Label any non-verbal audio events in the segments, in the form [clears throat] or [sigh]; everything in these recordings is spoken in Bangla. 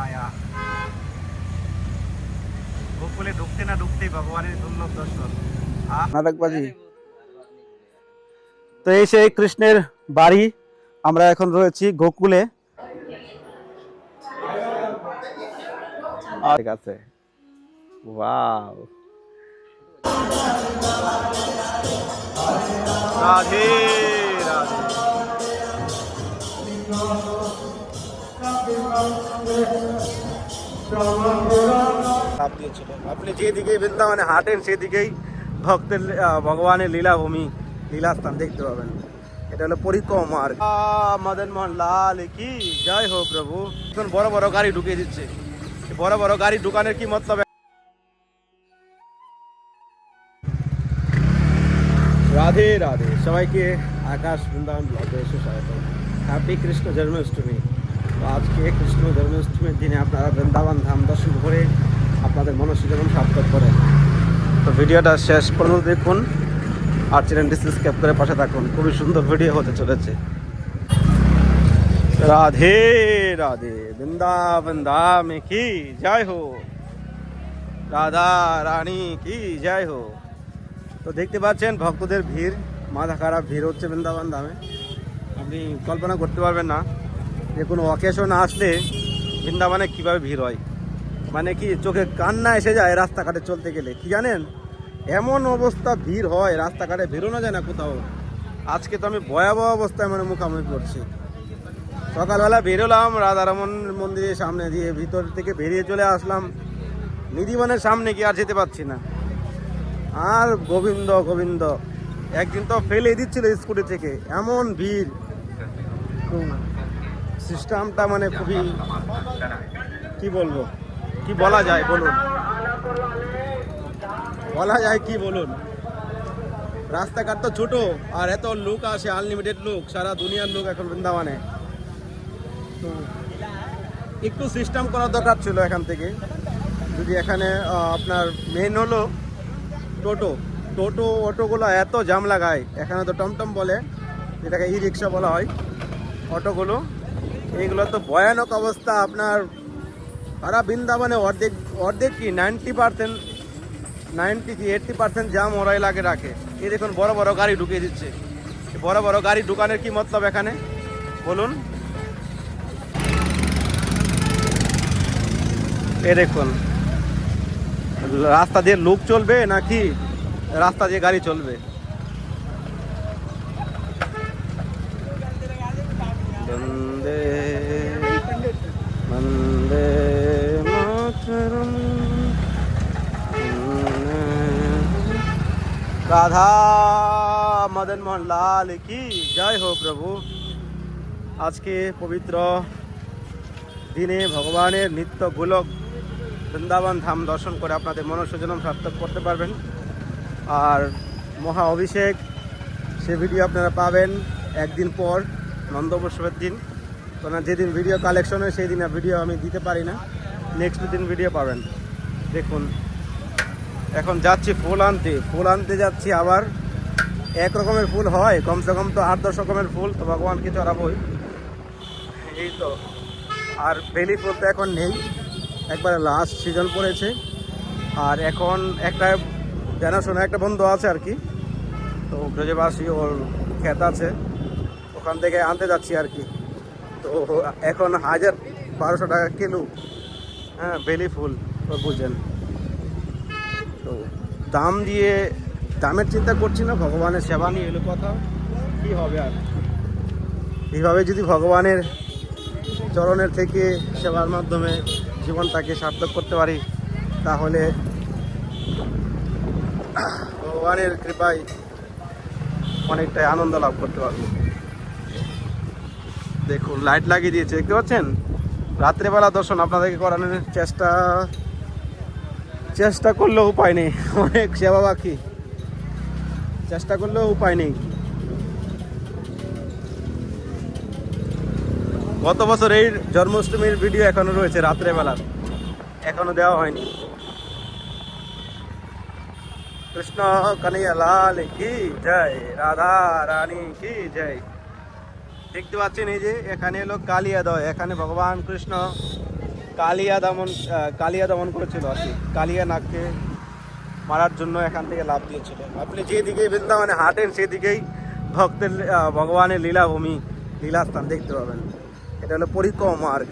आया গোকুলে ঢুকতে না ঢুকতেই ভগবানের দুর্লভ দর্শন। নাটকবাজি তো এই সেই কৃষ্ণের বাড়ি। আমরা এখন রয়েছি গোকুলে। আর ঠিক আছে। ওয়াও। রাধে রাধে। আপনি যেদিকে বৃন্দাবনে হাঁটেন, সেদিকেই ভক্তের ভগবানের লীলাভূমি, লীলাস্থান দেখতে পাবেন। এটা হলো পরিক্রমার মদন মোহন লাল কি? জয় হো প্রভু। এখন বড় বড় গাড়ি ঢুকিয়ে দিচ্ছে। বড় বড় গাড়ি ঢুকানোর কি মতলব? রাধে রাধে। সবাইকে আকাশ বৃন্দাবন ব্লগে এসে স্বাগত হ্যাপি কৃষ্ণ জন্মাষ্টমী। আজকে কৃষ্ণ জন্মাষ্টমীর দিনে আপনারা বৃন্দাবন ধাম দর্শন করে আপনাদের মনস্জীবন সার্থক করেন। তো ভিডিওটা শেষ পর্যন্ত দেখুন আর চ্যানেলটি সাবস্ক্রাইব করে পাশে থাকুন। খুবই সুন্দর ভিডিও হতে চলেছে। রাধে রাধে, বৃন্দাবন ধামে কি জয় হো? রাধা রানী কি জয় হো? তো দেখতে পাচ্ছেন ভক্তদের ভিড় মাথা খারাপ ভিড় হচ্ছে বৃন্দাবন ধামে। আপনি কল্পনা করতে পারবেন না। যে কোনো অকেশন আসলে বৃন্দাবনে কীভাবে ভিড় হয়। মানে কি, চোখে কান্না এসে যায় রাস্তাঘাটে চলতে গেলে। কি জানেন? এমন অবস্থা ভিড় হয়, রাস্তাঘাটে বেরোনো যায় না কোথাও। আজকে তো আমি ভয়াবহ অবস্থায় মানে মুখামুখি করছি সকালবেলা বেরোলাম, রাধারমন মন্দিরের সামনে দিয়ে ভিতর থেকে বেরিয়ে চলে আসলাম। নিধিবনের সামনে কি আর যেতে পারছি না। আর গোবিন্দ গোবিন্দ। একদিন তো ফেলে দিচ্ছিল স্কুটি থেকে। এমন ভিড়। সিস্টেমটা মানে খুবই কি বলব? কি বলা যায় বলুন? বলা যায় কি বলুন? রাস্তাঘাট তো ছোট, আর এত লোক আসে আনলিমিটেড লোক, সারা দুনিয়ার লোক এখন বৃন্দাবনে। তো একটু সিস্টেম করার দরকার ছিল এখান থেকে। যদি এখানে আপনার মেন হলো টোটো। টোটো, অটোগুলো এত জাম লাগায়। এখানে তো টমটম বলে, যেটাকে ই রিক্সা বলা হয়। অটোগুলো এইগুলো তো ভয়ানক অবস্থা, আপনার সারা বৃন্দাবনে অর্ধেক অর্ধেক কি নাইনটি পার্সেন্ট নাইনটি কি এইটটি পার্সেন্ট জাম ওরাই লাগে রাখে। এই দেখুন, বড় বড় গাড়ি ঢুকিয়ে দিচ্ছে। বড় বড় গাড়ি ঢুকানোর কি মতলব এখানে? বলুন। এ দেখুন, রাস্তা দিয়ে লোক চলবে নাকি রাস্তা দিয়ে গাড়ি চলবে? রাধা মদন মোহন লাল কি? জয় হো প্রভু। আজকে পবিত্র দিনে ভগবানের নিত্য গোলক বৃন্দাবন ধাম দর্শন করে আপনাদের মনস্যজনম সার্থক করতে পারবেন। আর মহা অভিষেক, সে ভিডিও আপনারা পাবেন একদিন পর নন্দবোৎসবের দিন। কারণ যেদিন ভিডিও কালেকশন হয় সেই দিন ভিডিও আমি দিতে পারি না। নেক্সট দিন ভিডিও পাবেন। দেখুন। এখন যাচ্ছি ফুল আনতে। ফুল আনতে যাচ্ছি আবার। এক রকমের ফুল হয়, কমসে কম তো আট, দশ রকমের ফুল, তো ভগবানকে চড়াবোই। এই তো। আর বেলি ফুল তো এখন নেই। একবারে লাস্ট সিজন পড়েছে। আর এখন একটা জানাশোনা, একটা বন্ধু আছে আর কি। তো ব্রজবাসী, ওর ক্ষেত আছে। ওখান থেকে আনতে যাচ্ছি আর কি। তো এখন হাজার বারোশো টাকা কিলো। হ্যাঁ বেলি ফুল বুঝেন তো দাম দিয়ে, দামের চিন্তা করছি না, ভগবানের সেবা নিয়ে এলো কথা। কী হবে আর? এইভাবে যদি ভগবানের চরণের থেকে সেবার মাধ্যমে জীবনটাকে সার্থক করতে পারি, তাহলে ভগবানের কৃপায় অনেকটাই আনন্দ লাভ করতে পারব। দেখুন লাইট লাগিয়ে দিয়েছে, দেখতে পাচ্ছেন? রাত্রেবেলা দর্শন, আপনাদেরকে করানোর চেষ্টা চেষ্টা করলেও উপায় নেই। অনেক সেবা বাকি। চেষ্টা করলেও উপায় নেই। গত বছর এই জন্মাষ্টমীর ভিডিও এখনও রয়েছে রাত্রেবেলার। এখনও দেওয়া হয়নি। কৃষ্ণ কানিয়া, লাল, কি জয়? রাধা রানী, কি জয়? দেখতে পাচ্ছেন এই যে, এখানে হলো কালিয়াদয় এখানে ভগবান কৃষ্ণ কালিয়া দমন কালিয়া দমন করেছিল আর কি। কালিয়া নাগকে মারার জন্য এখান থেকে লাভ দিয়েছিল। আপনি যেদিকেই বৃন্দাবনে হাঁটেন, সেদিকেই ভক্তের ভগবানের লীলাভূমি, লীলাস্থান দেখতে পাবেন। এটা হলো পরিক্রমা মার্গ।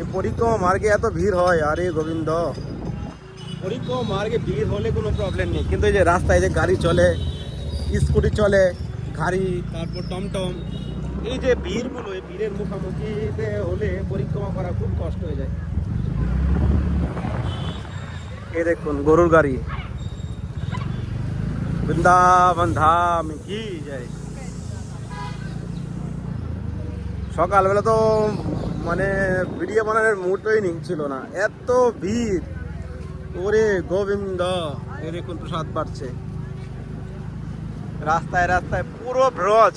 এই পরিক্রমা মার্গে এত ভিড় হয়, আরে গোবিন্দ। পরিক্রমা মার্গে ভিড় হলে কোনো প্রবলেম নেই। কিন্তু এই যে রাস্তায় যে গাড়ি চলে, স্কুটি চলে, গাড়ি, তারপর টমটম এই যে ভিড়গুলো এই ভিড়ের মুখোমুখিতে হলে পরিক্রমা করা খুব কষ্ট হয়ে যায়। এই দেখুন, গরুর গাড়ি। বৃন্দাবন ধাম, কি যায়। সকালবেলা তো মানে ভিডিও বানানোর মুডটাই ছিল না। এত ভিড়। ওরে গোবিন্দ এ দেখুন, প্রসাদ বাড়ছে। রাস্তায় রাস্তায় পুরো ব্রজ।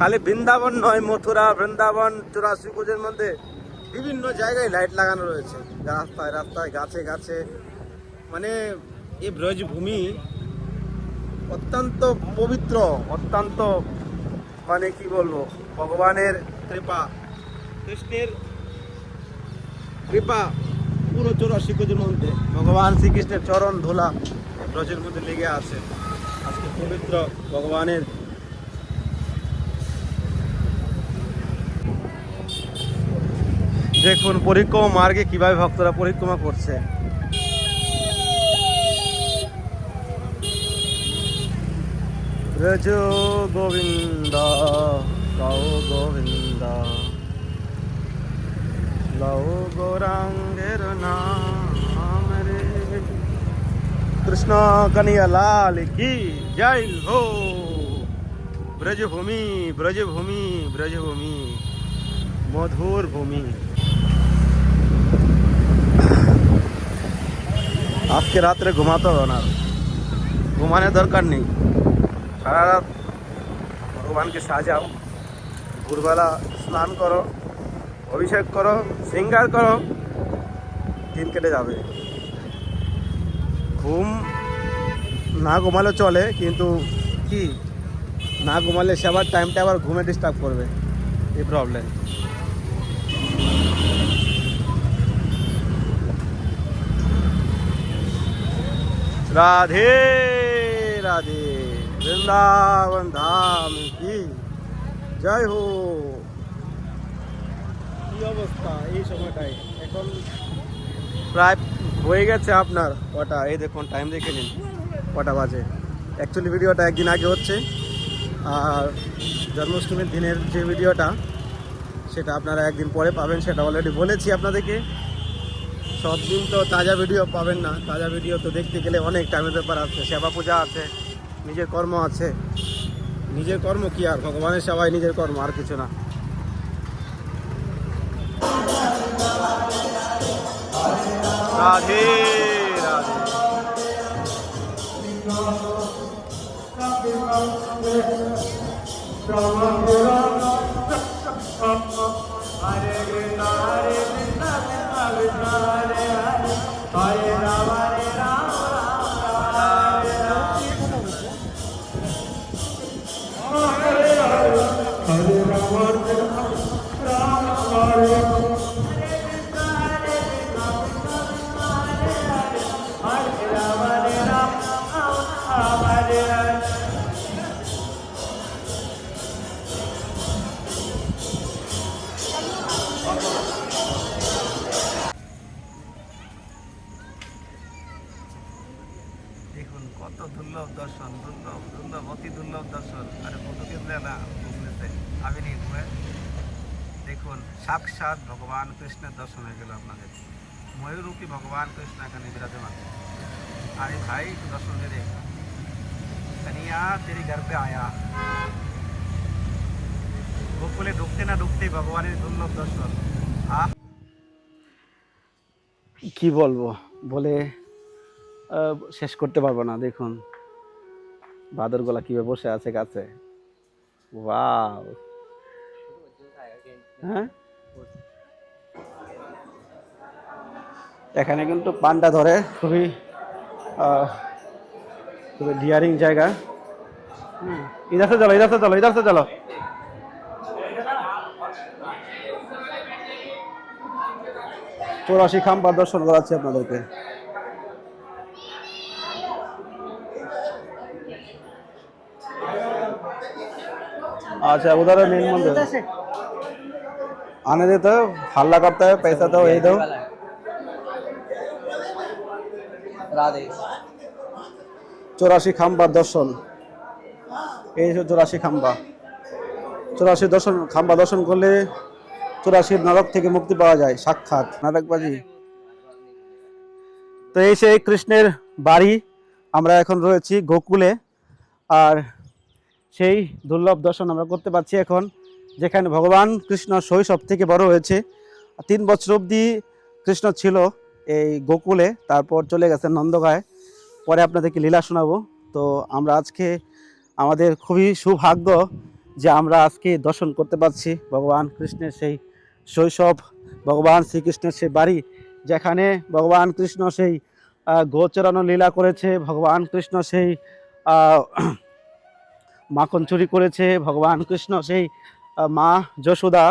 খালি বৃন্দাবন নয়, মথুরা, বৃন্দাবন, চুরাশি কুজের মধ্যে বিভিন্ন জায়গায় লাইট লাগানো রয়েছে। রাস্তায় রাস্তায়, গাছে গাছে। মানে এই ব্রজভূমি অত্যন্ত পবিত্র, অত্যন্ত মানে কি বলব, ভগবানের কৃপা। কৃষ্ণের কৃপা পুরো চৌরাশি মধ্যে। ভগবান শ্রীকৃষ্ণের চরণ ধোলা ব্রজের মধ্যে লেগে আছে। আজকে পবিত্র ভগবানের দেখুন, পরিক্রমা মার্গে কীভাবে ভক্তরা পরিক্রমা করছে। ব্রজ গোবিন্দ গৌ গোবিন্দ। লও গৌরাঙ্গের নাম রে। কৃষ্ণ কনিয়া লাল কি জয় হো। ব্রজভূমি ব্রজভূমি ব্রজভূমি, মধুর ভূমি। আজকে রাত্রে ঘুমাতে হবে না। ঘুমানোর দরকার নেই। সারা রাত ভগবানকে সাজাও। ভোরবেলা স্নান করো, অভিষেক করো, সিঙ্গার করো, দিন কেটে যাবে। ঘুম না ঘুমালে চলে, কিন্তু কি? না ঘুমালে সে আবার টাইমটা আবার ঘুমে ডিস্টার্ব করবে। এই প্রবলেম রাধে রাধে বৃন্দাবন ধাম কি জয় হো কি অবস্থা? এই সময়টায়। এখন প্রায় হয়ে গেছে আপনার কটা? এই দেখুন টাইম দেখে নিন কটা বাজে। অ্যাকচুয়ালি ভিডিওটা একদিন আগে হচ্ছে আর জন্মাষ্টমীর দিনের যে ভিডিওটা সেটা আপনারা একদিন পরে পাবেন সেটা অলরেডি বলেছি আপনাদেরকে। সব দিন তো তাজা ভিডিও পাবেন না। তাজা ভিডিও তো দেখতে গেলে অনেক টাইমের ব্যাপার আছে সেবা পূজা আছে, নিজের কর্ম আছে। নিজের কর্ম কি আর? ভগবানের সেবাই নিজের কর্ম, আর কিছু না। রাধে রাধে। দেখুন, কত দুর্লভ দর্শন, দুর্লভ দুর্লভ, অতি দুর্লভ দর্শন। আরে কত কেন্দ্রে না? বুঝলেছে আমি নিয়ে দেখুন, সাক্ষাৎ ভগবান কৃষ্ণের দর্শন হয়ে গেল আপনাদের। ময়ূরূপী ভগবান কৃষ্ণ এখানে বিরাজমান। আরে ভাই দর্শন দে দে कन्हैया तेरे घर पे आया গোকুলে ঢুকতে না ঢুকতেই ভগবানের দুর্লভ দর্শন আহ কি বলবো বলে আহ, শেষ করতে পারবো না দেখুন বাদর গলা কিভাবে বসে আছে কাছে ওয়াও হ্যাঁ এখানে কিন্তু পানটা ধরে খুবই আহ, খুবই ডিয়ারিং জায়গা হুম, इधर से चलो इधर से चलो इधर से चलो চৌরাশি খাম্বার দর্শন করাচ্ছি আপনাদেরকে अच्छा उधर है मेन मंदिर आने देते हो हल्ला करता है पैसा तो वही दो রাধে চৌরাশি খাম্বা দর্শন। এই চৌরাশি খাম্বা। চৌরাশি দর্শন, খাম্বা দর্শন করলে চৌরাশি নরক থেকে মুক্তি পাওয়া যায়, সাক্ষাৎ। নাটকবাজি তো এই সেই কৃষ্ণের বাড়ি আমরা এখন রয়েছি গোকুলে। আর সেই দুর্লভ দর্শন আমরা করতে পারছি এখন, যেখানে ভগবান কৃষ্ণ শৈশব থেকে বড় হয়েছে। তিন বছর অবধি কৃষ্ণ ছিল এই গোকুলে, তারপর চলে গেছেন নন্দগায়। পরে আপনাদেরকে লীলা শোনাবো। তো আমরা আজকে আমাদের খুবই সৌভাগ্য যে আমরা আজকে দর্শন করতে পারছি ভগবান কৃষ্ণের সেই শৈশব, ভগবান শ্রীকৃষ্ণের সেই বাড়ি, যেখানে ভগবান কৃষ্ণ সেই গোচরানো লীলা করেছে, ভগবান কৃষ্ণ সেই [clears throat] মাখন চুরি করেছে, ভগবান কৃষ্ণ সেই মা যশোদা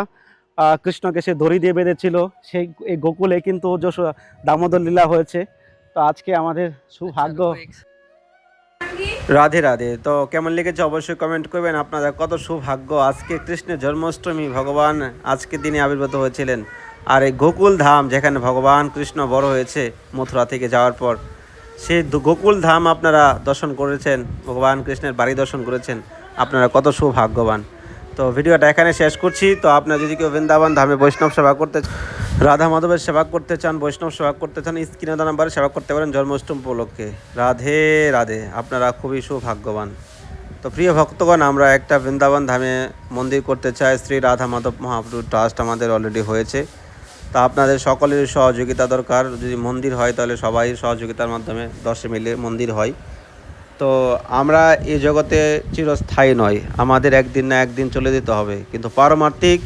কৃষ্ণকে সে দড়ি দিয়ে বেঁধেছিল। সেই এই গোকুলে কিন্তু যশোদা, দামোদর লীলা হয়েছে। তো আজকে আমাদের সৌভাগ্য রাধে রাধে। তো কেমন লেগেছে অবশ্যই কমেন্ট করবেন আপনারা। কত সৌভাগ্য। আজকে কৃষ্ণের জন্মাষ্টমী ভগবান আজকে দিনে আবির্ভূত হয়েছিলেন। আর এই গোকুল ধাম যেখানে ভগবান কৃষ্ণ বড় হয়েছে মথুরা থেকে যাওয়ার পর সেই দু- গোকুল ধাম আপনারা দর্শন করেছেন ভগবান কৃষ্ণের বাড়ি দর্শন করেছেন। আপনারা কত সৌভাগ্যবান। তো ভিডিওটা এখানে শেষ করছি। তো আপনারা যদি কেউ বৃন্দাবন ধামে বৈষ্ণব সেবা করতে রাধা মাধবের সেবা করতে চান, বৈষ্ণব সেবা করতে চান, স্ক্রিনে নাম্বারে সেবা করতে পারেন জন্মাষ্টমী উপলক্ষে। রাধে রাধে। আপনারা খুবই সৌভাগ্যবান। তো প্রিয় ভক্তগণ, আমরা একটা বৃন্দাবন ধামে মন্দির করতে চাই। শ্রী রাধা মাধব মহাপ্রভু ট্রাস্ট আমাদের অলরেডি হয়েছে। তা আপনাদের সকলের সহযোগিতা দরকার। যদি মন্দির হয়, তাহলে সবাই সহযোগিতার মাধ্যমে দশে মিলে মন্দির হয়। তো আমরা এই জগতে চিরস্থায়ী নয় আমাদের একদিন না একদিন চলে যেতে হবে। কিন্তু পারমার্থিক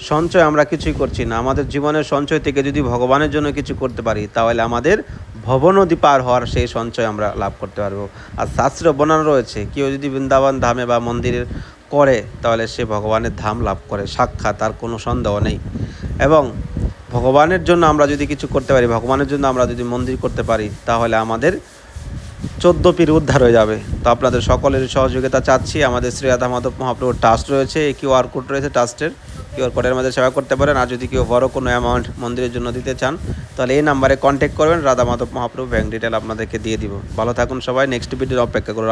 সঞ্চয় আমরা কিছুই করছি না। আমাদের জীবনের সঞ্চয় থেকে যদি ভগবানের জন্য কিছু করতে পারি, তাহলে আমাদের ভবনদী পার হওয়ার সেই সঞ্চয় আমরা লাভ করতে পারব। আর শাস্ত্রে বনান রয়েছে, কেউ যদি বৃন্দাবন ধামে বা মন্দিরে করে, তাহলে সে ভগবানের ধাম লাভ করে। সাক্ষাৎ, তার কোনো সন্দেহ নেই। এবং ভগবানের জন্য আমরা যদি কিছু করতে পারি, ভগবানের জন্য আমরা যদি মন্দির করতে পারি, তাহলে আমাদের চোদ্দ পীর উদ্ধার হয়ে যাবে। তো আপনাদের সকলের সহযোগিতা চাচ্ছি। আমাদের শ্রী রাধা মাধব মহাপ্রভুর ট্রাস্ট রয়েছে, এই কিউআর কোড রয়েছে ট্রাস্টের কিউআর কোডের মধ্যে সেবা করতে পারেন। আর যদি কেউ বড় কোনো অ্যামাউন্ট মন্দিরের জন্য দিতে চান, তাহলে এই নাম্বারে কন্ট্যাক্ট করবেন। রাধা মাধব মহাপ্রভু ব্যাংক ডিটেল আপনাদেরকে দিয়ে দিব। ভালো থাকুন সবাই। নেক্সট ভিডিওর অপেক্ষা করুন।